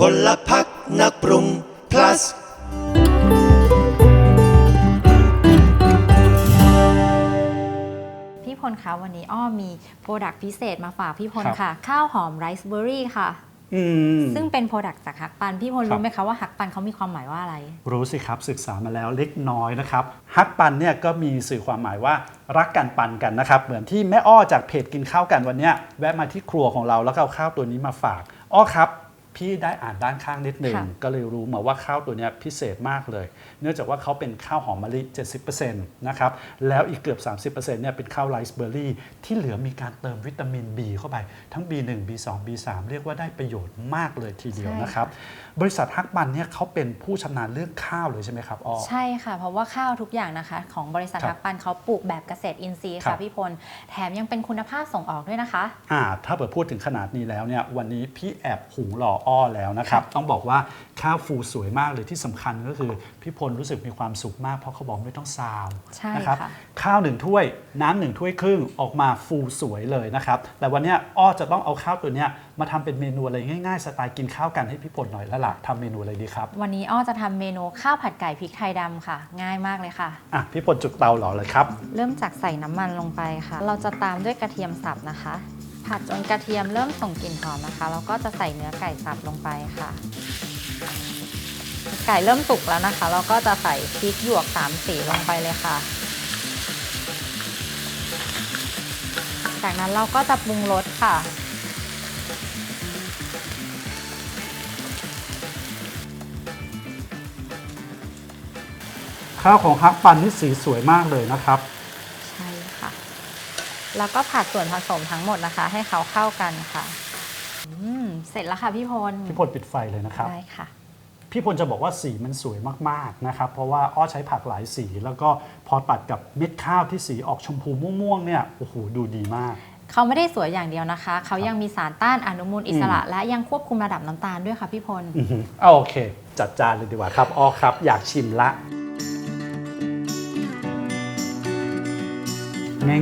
พลพักนักปรุง plus พี่พลคะวันนี้อ้อมีโปรดักต์พิเศษมาฝากพี่พลครับค่ะ ข้าวหอมไรซ์เบอร์รี่ค่ะ อืม ซึ่งเป็นโปรดักต์จากฮักปัน พี่พลครับรู้ไหมคะว่าฮักปันเขามีความหมายว่าอะไร รู้สิครับศึกษามาแล้วเล็กน้อยนะครับฮักปันเนี่ยก็มีสื่อความหมายว่ารักกันปันกันนะครับ เหมือนที่แม่อ้อจากเพจกินข้าวกันวันเนี้ยแวะมาที่ครัวของเราแล้วก็เอาข้าวตัวนี้มาฝาก อ้อครับ พี่ได้อ่านด้านข้างนิดหนึ่งค่ะ ก็เลยรู้มาว่าข้าวตัวเนี้ยพิเศษมากเลย เนื่องจากว่าเขาเป็นข้าวหอมมะลิ 70%นะครับ แล้วอีกเกือบ 30%เนี่ยเป็นข้าวไรซ์เบอร์รี่ ที่เหลือมีการเติมวิตามิน B เข้าไป ทั้ง B1 B2 B3 เรียกว่าได้ประโยชน์มากเลยทีเดียวนะครับ บริษัทฮักปันเนี่ยเขาเป็นผู้ชำนาญเรื่องข้าวเลยใช่ไหมครับอ้อใช่ค่ะ เพราะว่าข้าวทุกอย่างนะคะ ของบริษัทครับฮักปันเขาปลูกแบบเกษตรอินทรีย์ครัค่ะบ พี่พล แถมยังเป็นคุณภาพส่งออกด้วยนะคะ อ่าถ้าเปิดพูดถึงขนาดนี้แล้วเนี่ยวันนี้พี่แอบหุงหล่ออ้อแล้วนะครับ ต้องบอกว่าข้าวฟูสวยมากเลยที่สำคัญก็คือพี่พลรู้สึกมีความสุขมากเพราะเขาบอกไม่ต้องซาวใช่นะครับค่ะข้าวหนึ่งถ้วย น้ำหนึ่งถ้วยครึ่งออกมาฟูสวยเลยนะครับ แต่วันเนี้ยอ้อจะต้องเอาข้าวตัวเนี้ยมาทำเป็นเมนูอะไรง่ายๆ สไตล์กินข้าวกันให้พี่พลหน่อยแล้วล่ะทำเมนูอะไรดีครับ วันนี้อ้อจะทำเมนูข้าวผัดไก่พริกไทยดำค่ะ ง่ายมากเลยค่ะอะพี่พลจุดเตาหล่อเลยครับ เริ่มจากใส่น้ำมันลงไปค่ะ เราจะตามด้วยกระเทียมสับนะคะ ผัดจนกระเทียมเริ่มส่งกลิ่นหอมนะคะเราก็จะใส่เนื้อไก่สับลงไปค่ะ ไก่เริ่มสุกแล้วนะคะ เราก็จะใส่พริกหยวกสามสีลงไปเลยค่ะ จากนั้นเราก็จะปรุงรสค่ะ ข้าวของฮักปันนี่สีสวยมากเลยนะครับ แล้วก็ผัดส่วนผสมทั้งหมดนะคะ ให้เขาเข้ากันค่ะอืมเสร็จแล้วค่ะพี่พลพี่พลปิดไฟเลยนะครับ ได้ค่ะ พี่พลจะบอกว่าสีมันสวยมากๆนะครับ เพราะว่าอ้อใช้ผักหลายสี แล้วก็พอตัดกับเม็ดข้าวที่สีออกชมพูม่วงๆเนี่ยโอ้โหดูดีมาก เขาไม่ได้สวยอย่างเดียวนะคะ เขายังมีสารต้านอนุมูลอิสระ และยังควบคุมระดับน้ำตาลด้วยค่ะพี่พล อือหือเอาโอเค จัดจานเลยดีกว่าครับอ้อครับ อยากชิมละ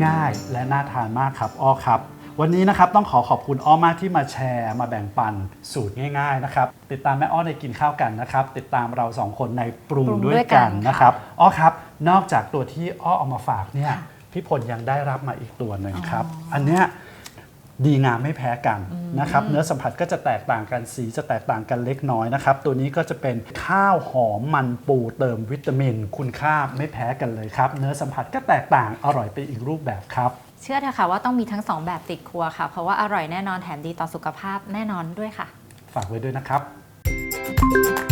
ง่ายๆ และน่าทานมากครับอ้อครับ วันนี้นะครับต้องขอขอบคุณอ้อมากที่มาแชร์ มาแบ่งปันสูตรง่ายๆนะครับติดตามแม่อ้อในกินข้าวกันนะครับติดตามเราสองคนในปรุงปรุงด้ด้ววยยกักันนนะครับอ้อครับนอกจากตัวที่อ้อเอามาฝากเนี่ยค่ะพี่พลยังได้รับมาอีกตัวหนึ่งครับอ๋ออัอันเนี้ย ดีงามไม่แพ้กันนะครับเนื้อสัมผัสก็จะแตกต่างกันสีจะแตกต่างกันเล็กน้อยนะครับ ตัวนี้ก็จะเป็นข้าวหอมมันปูเติมวิตามิน คุณค่าไม่แพ้กันเลยครับ เนื้อสัมผัสก็แตกต่างอร่อยไปอีกรูปแบบครับ เชื่อเถอะค่ะว่าต้องมีทั้งสองแบบติดครัวค่ะ เพราะว่าอร่อยแน่นอนแถมดีต่อสุขภาพแน่นอนด้วยค่ะ ฝากไว้ด้วยนะครับ